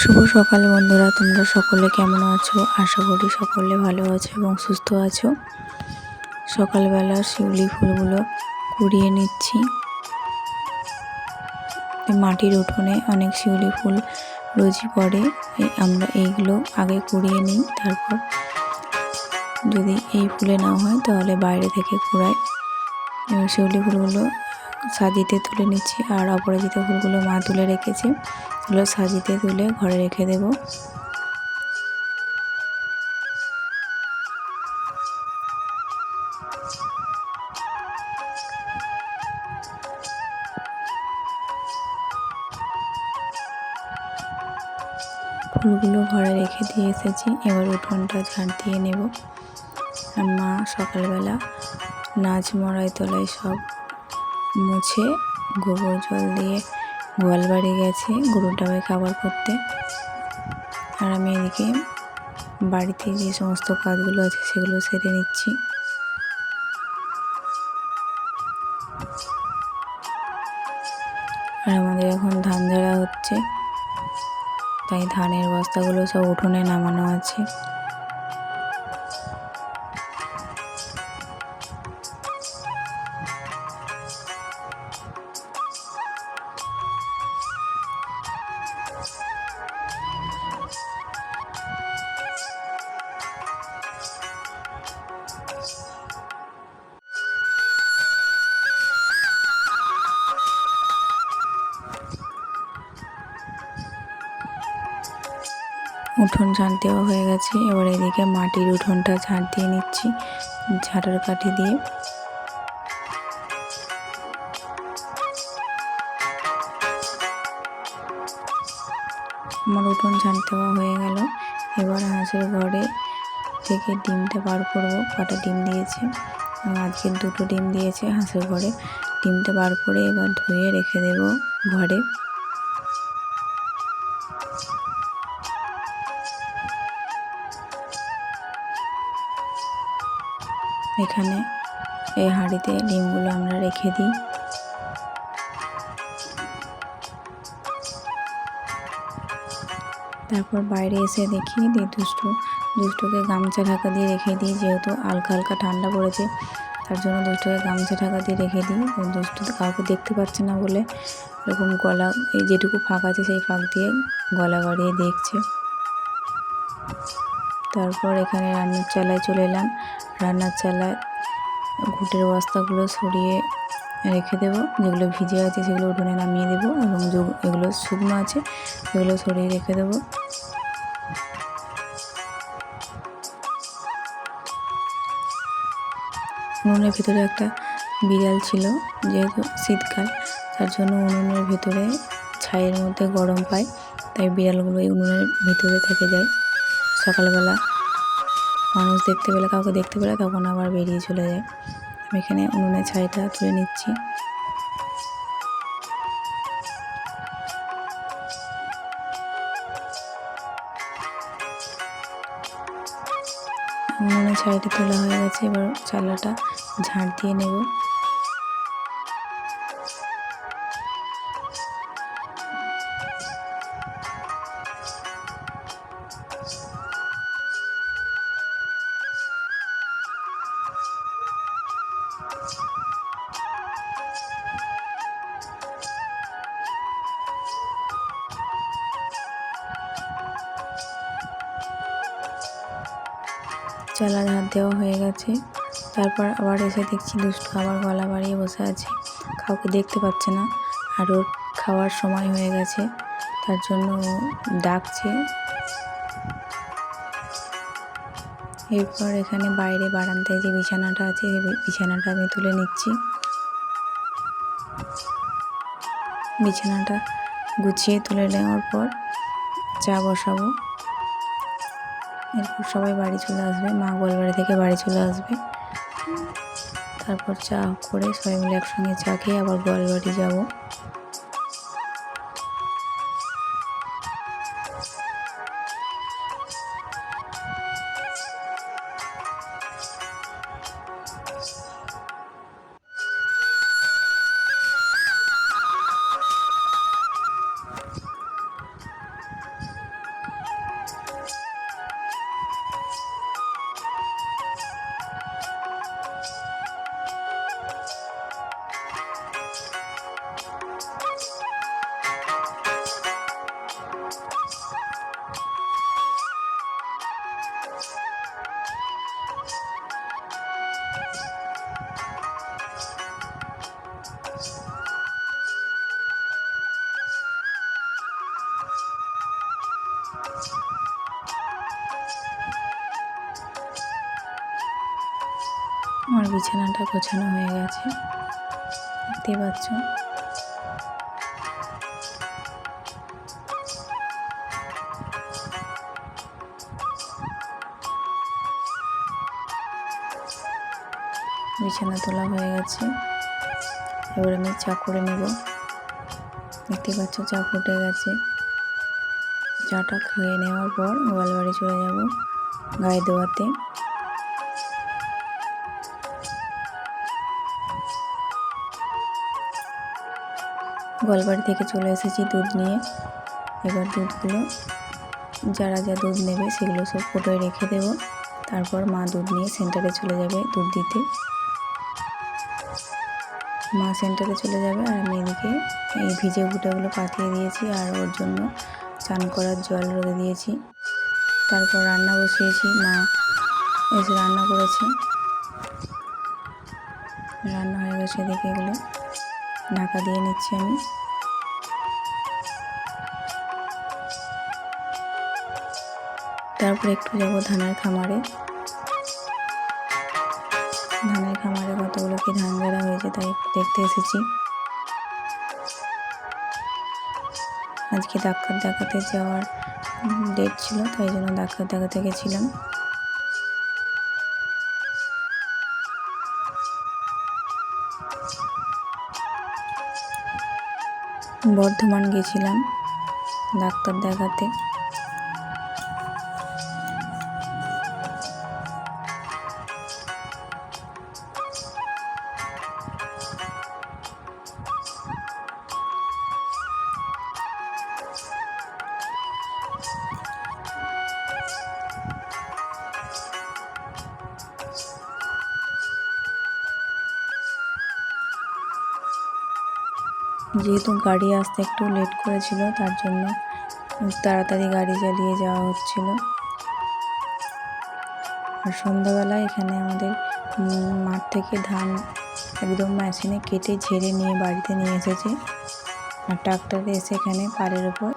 শুভ সকাল বন্ধুরা, তোমরা সকলে কেমন আছো? আশা করি সকলে ভালো আছো এবং সুস্থ আছো। সকালবেলা শিউলি ফুলগুলো কুড়িয়ে নিচ্ছি। মাটির উঠোনে অনেক শিউলি ফুল রোজই পড়ে। আমরা এইগুলো আগে কুড়িয়ে নিই, তারপর যদি এই ফুলে না হয় তাহলে বাইরে থেকে কুড়াই। এবার শিউলি ফুলগুলো সাজিতে তুলে নিচ্ছি, আর অপরাজিত ফুলগুলো মা তুলে রেখেছে। এগুলো সাজিতে তুলে ঘরে রেখে দেব। ফুলগুলো ঘরে রেখে দিয়ে এসেছি। এবার উঠোনটা ঝাড় দিয়ে নেব। আর মা সকালবেলা নাচ মরাই তলায় সব মুছে গোবর জল দিয়ে গোয়াল বাড়ি গেছে গরুটাকে খাবার করতে। আর আমি এদিকে বাড়িতে যে সমস্ত কাজগুলো আছে সেগুলো সেরে নিচ্ছি। আর আমাদের এখন ধান ঝাড়া হচ্ছে, তাই ধানের বস্তাগুলো সব উঠোনে নামানো আছে। উঠোন ঝাঁট দেওয়া হয়ে গেছে। এবার এদিকে মাটির উঠোনটা ঝাঁট দিয়ে নিচ্ছি, ঝাঁটার কাঠি দিয়ে। আমার উঠোন ঝাঁট দেওয়া হয়ে গেল। এবার হাঁসের ঘরে থেকে ডিমটা বার করব। কটা ডিম দিয়েছে? আজকে দুটো ডিম দিয়েছে হাঁসের ঘরে। ডিমটা বার করে এবার ধুয়ে রেখে দেব ঘরে। এখানে। এই হাঁড়িতে ডিমগুলো আমরা রেখে দিই। তারপর বাইরে এসে দেখি দিয়ে দুষ্টু, দুষ্টুকে গামছা ঢাকা দিয়ে রেখে দিই, যেহেতু হালকা হালকা ঠান্ডা পড়েছে। তার জন্য দুষ্টুকে গামছা ঢাকা দিয়ে রেখে দিই। দুষ্টু কাউকে দেখতে পাচ্ছে না বলে এরকম গলা, এই যেটুকু ফাঁক আছে সেই ফাঁক দিয়ে গলা বাড়িয়ে দেখছে। তারপর এখানে রান্নার চালায় চলে এলাম। রান্নার চালায়। ঘুটের বস্তাগুলো সরিয়ে রেখে দেবো। যেগুলো ভিজে আছে সেগুলো উঠোনে নামিয়ে দেবো এবং এগুলো শুকনো আছে সেগুলো সরিয়ে রেখে দেবো। উনুনের ভিতরে একটা বিড়াল ছিল, যেহেতু শীতকাল, তার জন্য উনুনের ভিতরে ছাইয়ের মধ্যে গরম পায়, তাই বিড়ালগুলো এই উনুনের ভিতরে থেকে যায়। সকালবেলা মানুষ দেখতে পেলে, কাউকে দেখতে পেলে তখন আবার বেরিয়ে চলে যায়। আমি এখানে উনুনের ছাইটা তুলে নিচ্ছি। উনুনের ছাইটা তোলা হয়ে গেছে, এবার চালাটা ঝাঁট দিয়ে নেব। চালা ধার দেওয়া হয়ে গেছে। তারপর আবার এসে দেখছি দুষ্টু আবার গলা বাড়িয়ে বসে আছে। কাউকে দেখতে পাচ্ছে না। আর ওর খাওয়ার সময় হয়ে গেছে। তার জন্য ডাকছে। এরপর এখানে বাইরে বারান্দায় যে বিছানাটা আছে বিছানাটা আমি তুলে নিচ্ছি। বিছানাটা গুছিয়ে তুলে নেওয়ার পর চা বসাবো। এরপর সবাই বাড়ি চলে আসবে। মা গোয়ালবাড়ি থেকে বাড়ি চলে আসবে। তারপর চা করে সবাই মিলে একসঙ্গে চা খেয়ে আবার গোয়ালবাড়ি যাব। আমার বিছানাটা গোছানো হয়ে গেছে। দেখতে পাচ্ছ? বিছানা তোলা হয়ে গেছে। এবার আমি চা করে নেব। দেখতে পাচ্ছ, চা ফুটে গেছে। চাটা খেয়ে নেওয়ার পর গোয়াল বাড়ি চলে যাব গায়ে দেওয়াতে গোয়ালবাড়ি থেকে চলে এসেছি দুধ নিয়ে। এবার দুধগুলো যারা যা দুধ নেবে সেগুলো সব ফোটোয় রেখে দেব। তারপর মা দুধ নিয়ে সেন্টারে চলে যাবে দুধ দিতে। মা সেন্টারে চলে যাবে আর আমি এদিকে এই ভিজে ভুটাগুলো পাঠিয়ে দিয়েছি আর ওর জন্য চান করার জল রোদে দিয়েছি। তারপর রান্না বসিয়েছি। মা এসে রান্না করেছে। রান্না হয়ে গেছে এদিকে এগুলো। ঢাকা দিয়ে নিচ্ছি আমি। তারপর একটু যাব ধানের খামারে। ধানের খামারে কতগুলো কি ধান গাড়া হয়েছে তাই দেখতে এসেছি। আজকে ডাক্তার দেখাতে যাওয়ার ডেট ছিল, তাই জন্য ডাক্তার দেখাতে গেছিলাম। বর্ধমান গেছিলাম ডাক্তার দেখাতে। যেহেতু গাড়ি আসতে একটু লেট করেছিল, তার জন্য তাড়াতাড়ি গাড়ি চালিয়ে যাওয়া হচ্ছিল। আর সন্ধ্যাবেলায় এখানে আমাদের মাঠ থেকে ধান একদম মেশিনে কেটে ঝেড়ে নিয়ে বাড়িতে নিয়ে এসেছে। আর ট্রাক্টরে এসে এখানে পাড়ের ওপর